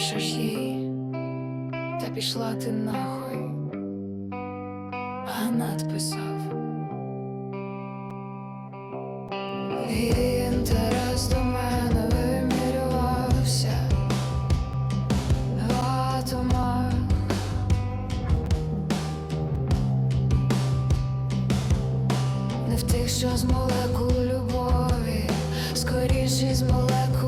брешеш їй, та пішла ти нахуй, а надписав інтерес до мене вимірювався в атомах. Не в тих, що з молекул любові, скоріше з молекул.